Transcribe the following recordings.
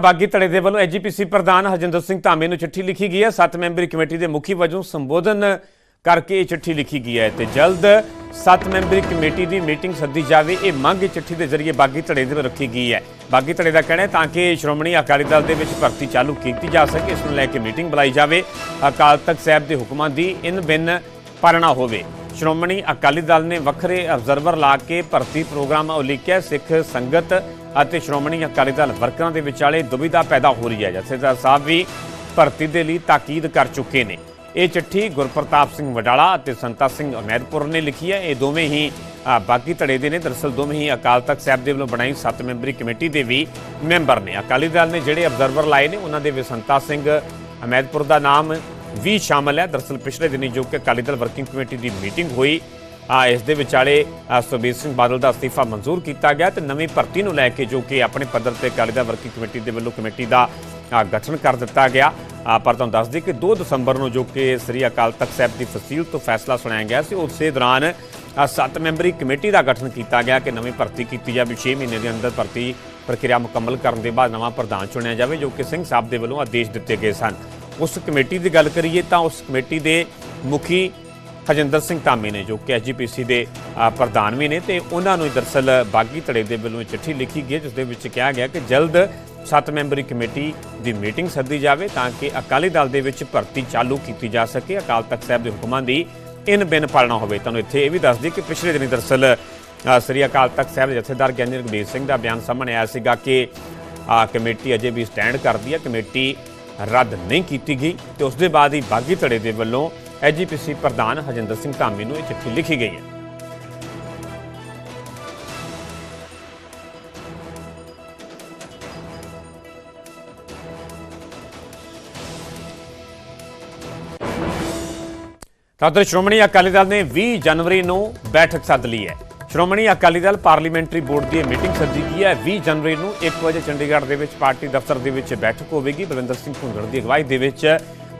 ਬਾਗੀ ਧੜੇ ਦੇ ਵੱਲੋਂ ਐਜੀਪੀਸੀ ਪ੍ਰਧਾਨ ਹਰਜਿੰਦਰ ਸਿੰਘ ਧਾਮੇ ਨੂੰ ਚਿੱਠੀ ਲਿਖੀ ਗਈ ਹੈ। ਸੱਤ ਮੈਂਬਰੀ ਕਮੇਟੀ ਦੇ ਮੁਖੀ ਵਜੋਂ ਸੰਬੋਧਨ ਕਰਕੇ ਇਹ ਚਿੱਠੀ ਲਿਖੀ ਗਈ ਹੈ ਤੇ ਜਲਦ ਸੱਤ ਮੈਂਬਰੀ ਕਮੇਟੀ ਦੀ ਮੀਟਿੰਗ ਸੱਦੀ ਜਾਵੇ, ਇਹ ਮੰਗ ਚਿੱਠੀ ਦੇ ਜ਼ਰੀਏ ਬਾਗੀ ਧੜੇ ਦੇ ਰੱਖੀ ਗਈ ਹੈ। ਬਾਗੀ ਧੜੇ ਦਾ ਕਹਿਣਾ ਹੈ ਤਾਂ ਕਿ ਸ਼੍ਰੋਮਣੀ ਅਕਾਲੀ ਦਲ ਦੇ ਵਿੱਚ ਭਰਤੀ ਚਾਲੂ ਕੀਤੀ ਜਾ ਸਕੇ, ਇਸ ਨੂੰ ਲੈ ਕੇ ਮੀਟਿੰਗ ਬੁਲਾਈ ਜਾਵੇ। ਅਕਾਲ ਤਖਤ ਸਾਹਿਬ ਦੇ ਹੁਕਮਾਂ ਦੀ ਇਨ ਬਿਨ ਪਾਲਣਾ ਹੋਵੇ। ਸ਼੍ਰੋਮਣੀ ਅਕਾਲੀ ਦਲ ਨੇ ਵੱਖਰੇ ਅਬਜ਼ਰਵਰ ਲਾ ਕੇ ਭਰਤੀ ਪ੍ਰੋਗਰਾਮ ਉਲੀਕਿਆ। ਸਿੱਖ ਸੰਗਤ ਅਤੇ ਸ਼੍ਰੋਮਣੀ ਅਕਾਲੀ ਦਲ ਵਰਕਰਾਂ ਦੇ ਵਿਚਾਲੇ ਦੁਬਿਧਾ ਪੈਦਾ ਹੋ ਰਹੀ ਹੈ। ਜਥੇਦਾਰ ਸਾਹਿਬ ਵੀ ਭਰਤੀ ਦੇ ਲਈ ਤਾਕੀਦ ਕਰ ਚੁੱਕੇ ਨੇ। ਇਹ ਚਿੱਠੀ ਗੁਰਪ੍ਰਤਾਪ ਸਿੰਘ ਵਡਾਲਾ ਅਤੇ ਸੰਤਾ ਸਿੰਘ ਅਮੈਦਪੁਰ ਨੇ ਲਿਖੀ ਹੈ। ਇਹ ਦੋਵੇਂ ਹੀ ਬਾਕੀ ਧੜੇ ਦੇ ਨੇ। ਦਰਅਸਲ ਦੋਵੇਂ ਹੀ ਅਕਾਲ ਤਖਤ ਸਾਹਿਬ ਦੇ ਵੱਲੋਂ ਬਣਾਈ ਸੱਤ ਮੈਂਬਰੀ ਕਮੇਟੀ ਦੇ ਵੀ ਮੈਂਬਰ ਨੇ। ਅਕਾਲੀ ਦਲ ਨੇ ਜਿਹੜੇ ਅਬਜ਼ਰਵਰ ਲਾਏ ਨੇ, ਉਹਨਾਂ ਦੇ ਵਿੱਚ ਸੰਤਾ ਸਿੰਘ ਅਮੈਦਪੁਰ ਦਾ ਨਾਮ ਵੀ ਸ਼ਾਮਲ ਹੈ। ਦਰਅਸਲ ਪਿਛਲੇ ਦਿਨੀ ਜੋ ਕਿ ਅਕਾਲੀ ਦਲ ਵਰਕਿੰਗ ਕਮੇਟੀ ਦੀ ਮੀਟਿੰਗ ਹੋਈ ਇਸ ਦੇ ਵਿਚਾਲੇ ਅ, ਸੁਖਬੀਰ ਸਿੰਘ ਬਾਦਲ ਦਾ ਅਸਤੀਫਾ ਮਨਜ਼ੂਰ ਕੀਤਾ ਗਿਆ ਤੇ ਨਵੀਂ ਭਰਤੀ ਨੂੰ ਲੈ ਕੇ ਜੋ ਕਿ ਆਪਣੇ ਪੱਧਰ ਤੇ ਅਕਾਲੀ ਦਲ ਵਰਕਿੰਗ ਕਮੇਟੀ ਦੇ ਵੱਲੋਂ ਕਮੇਟੀ ਦਾ ਗਠਨ ਕਰ ਦਿੱਤਾ ਗਿਆ। ਪਰ ਤੁਹਾਨੂੰ ਦੱਸ ਦਈਏ ਕਿ 2 ਦਸੰਬਰ ਨੂੰ ਜੋ ਕਿ ਸ੍ਰੀ ਅਕਾਲ ਤਖਤ ਸਾਹਿਬ ਦੀ ਫਸੀਲ ਤੋਂ ਫੈਸਲਾ ਸੁਣਾਇਆ ਗਿਆ ਸੀ ਉਸੇ ਦੌਰਾਨ ਸੱਤ ਮੈਂਬਰੀ ਕਮੇਟੀ ਦਾ ਗਠਨ ਕੀਤਾ ਗਿਆ ਕਿ ਨਵੀਂ ਭਰਤੀ ਕੀਤੀ ਜਾਵੇ 6 ਮਹੀਨੇ ਦੇ ਅੰਦਰ ਭਰਤੀ ਪ੍ਰਕਿਰਿਆ ਮੁਕੰਮਲ ਕਰਨ ਦੇ ਬਾਅਦ ਨਵਾਂ ਪ੍ਰਧਾਨ ਚੁਣਿਆ ਜਾਵੇ ਜੋ ਕਿ ਸਿੰਘ ਸਾਹਿਬ ਦੇ ਵੱਲੋਂ ਆਦੇਸ਼ ਦਿੱਤੇ ਗਏ ਸਨ। ਉਸ ਕਮੇਟੀ ਦੀ ਗੱਲ ਕਰੀਏ ਤਾਂ ਉਸ ਕਮੇਟੀ ਦੇ ਮੁਖੀ ਹਜਿੰਦਰ ਸਿੰਘ ਧਾਮੀ ਨੇ ਜੋ ਕਿ ਐਜੀਪੀਸੀ ਦੇ ਪ੍ਰਧਾਨ ਵੀ ਨੇ ਤੇ ਉਹਨਾਂ ਨੂੰ ਦਰਸਲ ਬਾਗੀ ਧੜੇ ਦੇ ਵੱਲੋਂ ਚਿੱਠੀ ਲਿਖੀ ਗਈ ਹੈ, ਜਿਸ ਦੇ ਵਿੱਚ ਕਿਹਾ ਗਿਆ ਕਿ ਜਲਦ ਸੱਤ ਮੈਂਬਰੀ ਕਮੇਟੀ ਦੀ ਮੀਟਿੰਗ ਸੱਦੀ ਜਾਵੇ ਤਾਂ ਕਿ ਅਕਾਲੀ ਦਲ ਦੇ ਵਿੱਚ ਭਰਤੀ ਚਾਲੂ ਕੀਤੀ ਜਾ ਸਕੇ। ਅਕਾਲ ਤਖਤ ਸਾਹਿਬ ਦੇ ਹੁਕਮਾਂ ਦੀ ਇਨ ਬਿਨ ਪਾਲਣਾ ਹੋਵੇ। ਤੁਹਾਨੂੰ ਇੱਥੇ ਇਹ ਵੀ ਦੱਸ ਦਈਏ ਕਿ ਪਿਛਲੇ ਦਿਨੀ ਦਰਸਲ ਸ੍ਰੀ ਅਕਾਲ ਤਖਤ ਸਾਹਿਬ ਦੇ ਜਥੇਦਾਰ ਗਿਆਨੀ ਰਘਬੀਰ ਸਿੰਘ ਦਾ ਬਿਆਨ ਸਾਹਮਣੇ ਆਇਆ ਸੀਗਾ ਕਿ ਆ ਕਮੇਟੀ ਅਜੇ ਵੀ ਸਟੈਂਡ ਕਰਦੀ ਹੈ। ਕਮੇਟੀ ਰੱਦ ਨਹੀਂ ਕੀਤੀ ਗਈ ਤੇ ਉਸ ਦੇ ਬਾਅਦ ਹੀ ਬਾਗੀ ਧੜੇ ਦੇ ਵੱਲੋਂ ਐਜੀਪੀਸੀ ਪ੍ਰਧਾਨ ਹਜਿੰਦਰ ਸਿੰਘ ਧਾਮੀ ਨੂੰ ਇਹ ਚਿੱਠੀ ਲਿਖੀ ਗਈ ਹੈ। ਤਾਂ ਸ਼੍ਰੋਮਣੀ ਅਕਾਲੀ ਦਲ ਨੇ 20 ਜਨਵਰੀ ਨੂੰ ਬੈਠਕ ਸੱਦ ਲਈ ਹੈ। ਸ਼੍ਰੋਮਣੀ ਅਕਾਲੀ ਦਲ ਪਾਰਲੀਮੈਂਟਰੀ ਬੋਰਡ ਦੀ ਇਹ ਮੀਟਿੰਗ ਸੱਦੀ ਗਈ ਹੈ। 20 ਜਨਵਰੀ ਨੂੰ 1 ਵਜੇ ਚੰਡੀਗੜ੍ਹ ਦੇ ਵਿੱਚ ਪਾਰਟੀ ਦਫ਼ਤਰ ਦੇ ਵਿੱਚ ਬੈਠਕ ਹੋਵੇਗੀ। ਬਲਵਿੰਦਰ ਸਿੰਘ ਭੁੰਦੜ ਦੀ ਅਗਵਾਈ ਦੇ ਵਿੱਚ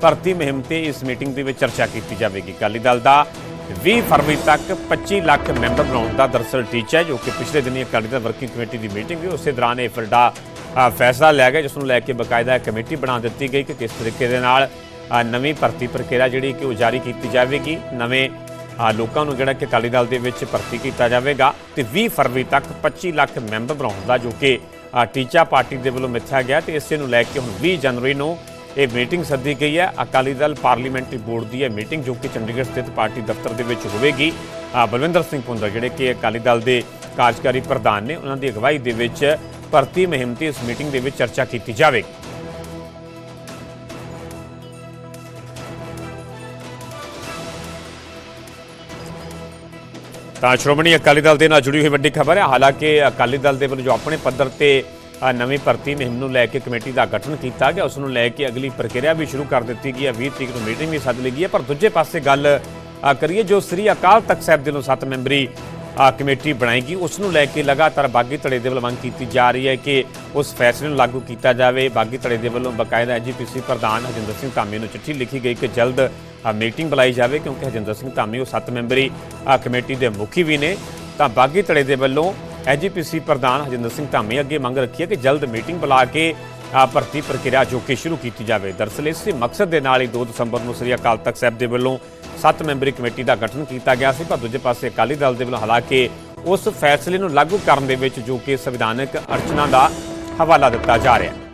ਭਰਤੀ ਮੁਹਿੰਮ ਤੇ ਇਸ ਮੀਟਿੰਗ ਦੇ ਵਿੱਚ ਚਰਚਾ ਕੀਤੀ ਜਾਵੇਗੀ। ਅਕਾਲੀ ਦਲ ਦਾ 20 ਫਰਵਰੀ ਤੱਕ 25 ਲੱਖ ਮੈਂਬਰ ਬਣਾਉਣ ਦਾ ਦਰਸਲ ਟੀਚਾ ਜੋ ਕਿ ਪਿਛਲੇ ਦਿਨੀ ਅਕਾਲੀ ਦਲ ਵਰਕਿੰਗ ਕਮੇਟੀ ਦੀ ਮੀਟਿੰਗ ਹੋਈ। ਉਸੇ ਦੌਰਾਨ ਇਹ ਫਿਲਡਾ ਫੈਸਲਾ ਲਿਆ ਗਿਆ ਜਿਸ ਨੂੰ ਲੈ ਕੇ ਬਕਾਇਦਾ ਕਮੇਟੀ ਬਣਾ ਦਿੱਤੀ ਗਈ ਕਿ ਕਿਸ ਤਰੀਕੇ ਦੇ ਨਾਲ ਨਵੀਂ ਭਰਤੀ ਪ੍ਰਕਿਰਿਆ ਜਿਹੜੀ ਕਿ ਉਹ ਜਾਰੀ ਕੀਤੀ ਜਾਵੇਗੀ। ਨਵੇਂ ਲੋਕਾਂ ਨੂੰ ਜਿਹੜਾ ਕਿ ਅਕਾਲੀ ਦਲ ਦੇ ਵਿੱਚ ਭਰਤੀ ਕੀਤਾ ਜਾਵੇਗਾ ਤੇ 20 ਫਰਵਰੀ ਤੱਕ 25 ਲੱਖ ਮੈਂਬਰ ਬਣਾਉਣ ਦਾ ਜੋ ਕਿ ਟੀਚਾ ਪਾਰਟੀ ਦੇ ਵੱਲੋਂ ਮਿੱਥਿਆ ਗਿਆ ਤੇ ਇਸੇ ਨੂੰ ਲੈ ਕੇ ਹੁਣ 20 ਜਨਵਰੀ ਨੂੰ ਇਹ ਮੀਟਿੰਗ ਸੱਦੀ ਗਈ ਹੈ। ਅਕਾਲੀ ਦਲ ਪਾਰਲੀਮੈਂਟਰੀ ਬੋਰਡ ਦੀ ਇਹ ਮੀਟਿੰਗ ਜੋ ਕਿ ਚੰਡੀਗੜ੍ਹ ਸਥਿਤ ਪਾਰਟੀ ਦਫ਼ਤਰ ਦੇ ਵਿੱਚ ਹੋਵੇਗੀ। ਬਲਵਿੰਦਰ ਸਿੰਘ ਪੁੰਦਰ ਜਿਹੜੇ ਕਿ ਅਕਾਲੀ ਦਲ ਦੇ ਕਾਰਜਕਾਰੀ ਪ੍ਰਧਾਨ ਨੇ, ਉਹਨਾਂ ਦੀ ਅਗਵਾਈ ਦੇ ਵਿੱਚ ਭਰਤੀ ਮੁਹਿੰਮ ਤੇ ਇਸ ਮੀਟਿੰਗ ਦੇ ਵਿੱਚ ਚਰਚਾ ਕੀਤੀ ਜਾਵੇਗੀ ਤਾਂ ਸ਼੍ਰੋਮਣੀ ਅਕਾਲੀ ਦਲ ਦੇ ਨਾਲ ਜੁੜੀ ਹੋਈ ਵੱਡੀ ਖਬਰ ਹੈ। ਹਾਲਾਂਕਿ ਅਕਾਲੀ ਦਲ ਦੇ ਵੱਲੋਂ ਜੋ ਆਪਣੇ ਪੱਧਰ ਤੇ ਨਵੀਂ ਭਰਤੀ ਮੁਹਿੰਮ ਨੂੰ ਲੈ ਕੇ ਕਮੇਟੀ ਦਾ ਗਠਨ ਕੀਤਾ ਗਿਆ। ਉਸ ਨੂੰ ਲੈ ਕੇ ਅਗਲੀ ਪ੍ਰਕਿਰਿਆ ਵੀ ਸ਼ੁਰੂ ਕਰ ਦਿੱਤੀ ਗਈ ਹੈ। 20 ਤਰੀਕ ਨੂੰ ਮੀਟਿੰਗ ਵੀ ਸੱਦ ਲਈ ਗਈ ਹੈ। ਪਰ ਦੂਜੇ ਪਾਸੇ ਗੱਲ ਕਰੀਏ ਜੋ ਸ੍ਰੀ ਅਕਾਲ ਤਖਤ ਸਾਹਿਬ ਦੇ ਨੂੰ ਸੱਤ ਮੈਂਬਰੀ ਅ, ਕਮੇਟੀ ਬਣਾਏਗੀ ਉਸ ਨੂੰ ਲੈ ਕੇ ਲਗਾਤਾਰ ਬਾਗੀ ਧੜੇ ਦੇ ਵੱਲੋਂ ਮੰਗ ਕੀਤੀ ਜਾ ਰਹੀ ਹੈ ਕਿ ਉਸ ਫੈਸਲੇ ਨੂੰ ਲਾਗੂ ਕੀਤਾ ਜਾਵੇ। ਬਾਗੀ ਧੜੇ ਦੇ ਵੱਲੋਂ ਬਕਾਇਦਾ ਐਜੀਪੀਸੀ ਪ੍ਰਧਾਨ ਹਜਿੰਦਰ ਸਿੰਘ ਧਾਮੀ ਨੂੰ ਚਿੱਠੀ ਲਿਖੀ ਗਈ ਕਿ ਜਲਦ ਮੀਟਿੰਗ ਬੁਲਾਈ ਜਾਵੇ ਕਿਉਂਕਿ ਹਜਿੰਦਰ ਸਿੰਘ ਧਾਮੀ ਉਹ ਸੱਤ ਮੈਂਬਰੀ ਕਮੇਟੀ ਦੇ ਮੁਖੀ ਵੀ ਨੇ। ਤਾਂ ਬਾਗੀ ਧੜੇ ਦੇ ਵੱਲੋਂ ਐਜੀਪੀਸੀ ਪ੍ਰਧਾਨ ਹਜਿੰਦਰ ਸਿੰਘ ਧਾਮੀ ਅੱਗੇ ਮੰਗ ਰੱਖੀ ਹੈ ਕਿ ਜਲਦ ਮੀਟਿੰਗ ਬੁਲਾ ਕੇ ਭਰਤੀ ਪ੍ਰਕਿਰਿਆ ਜੋ ਕਿ ਸ਼ੁਰੂ ਕੀਤੀ ਜਾਵੇ। ਦਰਅਸਲ ਇਸੇ ਮਕਸਦ ਦੇ ਨਾਲ ਹੀ 2 ਦਸੰਬਰ ਨੂੰ ਸ੍ਰੀ ਅਕਾਲ ਤਖਤ ਸਾਹਿਬ ਦੇ ਵੱਲੋਂ ਸੱਤ ਮੈਂਬਰੀ ਕਮੇਟੀ ਦਾ ਗਠਨ ਕੀਤਾ ਗਿਆ ਸੀ, ਪਰ ਦੂਜੇ ਪਾਸੇ ਅਕਾਲੀ ਦਲ ਦੇ ਵੱਲੋਂ ਹਾਲਾਂਕਿ ਉਸ ਫੈਸਲੇ ਨੂੰ ਲਾਗੂ ਕਰਨ ਦੇ ਵਿੱਚ ਜੋ ਕਿ ਸੰਵਿਧਾਨਕ ਅਰਚਨਾ ਦਾ ਹਵਾਲਾ ਦਿੱਤਾ ਜਾ ਰਿਹਾ ਹੈ।